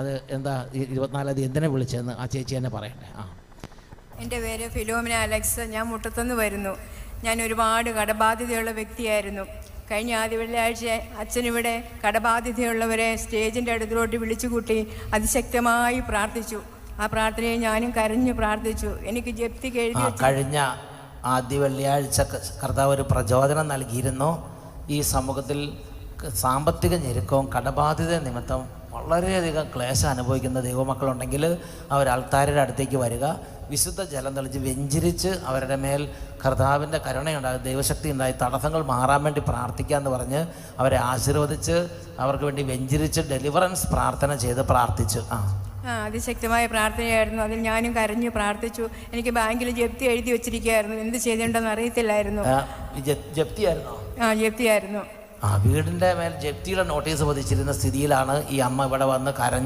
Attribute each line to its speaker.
Speaker 1: അത് എന്താ ഈ ഇരുപത്തിനാലാം തീയതി എന്തിനെ വിളിച്ചതെന്ന് ആ ചേച്ചി തന്നെ പറയട്ടെ. ആ.
Speaker 2: എന്റെ പേര് ഫിലോമിന അലക്സ്. ഞാൻ മുട്ടത്തുനിന്ന് വരുന്നു. ഞാൻ ഒരുപാട് കടബാധ്യതയുള്ള വ്യക്തിയായിരുന്നു. കഴിഞ്ഞ ആദ്യ വെള്ളിയാഴ്ച അച്ഛനിവിടെ കടബാധ്യതയുള്ളവരെ സ്റ്റേജിന്റെ അടുത്തിലോട്ട് വിളിച്ചുകൂട്ടി അതിശക്തമായി പ്രാർത്ഥിച്ചു. ആ പ്രാർത്ഥനയെ ഞാനും കരഞ്ഞു പ്രാർത്ഥിച്ചു. എനിക്ക്
Speaker 1: ജപ്തി
Speaker 2: കഴിഞ്ഞു
Speaker 1: കഴിഞ്ഞ ആദ്യ വെള്ളിയാഴ്ച കർത്താവ് ഒരു പ്രചോദനം നൽകിയിരുന്നു. ഈ സമൂഹത്തിൽ സാമ്പത്തിക ഞെരുക്കവും കടബാധ്യത നിമിത്തം വളരെയധികം ക്ലേശം അനുഭവിക്കുന്ന ദൈവമക്കളുണ്ടെങ്കിൽ അവർ ആൾത്താരുടെ അടുത്തേക്ക് വരിക. വിശുദ്ധ ജലം തെളിച്ച് വെഞ്ചിരിച്ച് അവരുടെ മേൽ കർത്താവിന്റെ കരുണയുണ്ടാകും. ദൈവശക്തി ഉണ്ടായി. തടസ്സങ്ങൾ മാറാൻ വേണ്ടി പ്രാർത്ഥിക്കുക എന്ന് പറഞ്ഞ് അവരെ ആശീർവദിച്ച് അവർക്ക് വേണ്ടി വെഞ്ചിരിച്ച് ഡെലിവറൻസ് പ്രാർത്ഥന ചെയ്ത് പ്രാർത്ഥിച്ചു. ആ.
Speaker 2: ആ അതിശക്തമായ പ്രാർത്ഥനയായിരുന്നു. അതിൽ ഞാനും കരഞ്ഞു പ്രാർത്ഥിച്ചു. എനിക്ക് ബാങ്കിൽ ജപ്തി എഴുതി വെച്ചിരിക്കുകയായിരുന്നു. എന്ത് ചെയ്തിട്ടുണ്ടെന്ന് അറിയത്തില്ലായിരുന്നു.
Speaker 1: ആ ജപ്തിയായിരുന്നു.
Speaker 2: ആ
Speaker 1: വീടിന്റെ മേൽ ജപ്തിയുടെ നോട്ടീസ് പതിച്ചിരുന്ന സ്ഥിതിയിലാണ് ഈ അമ്മ ഇവിടെ വന്ന് കരഞ്ഞ്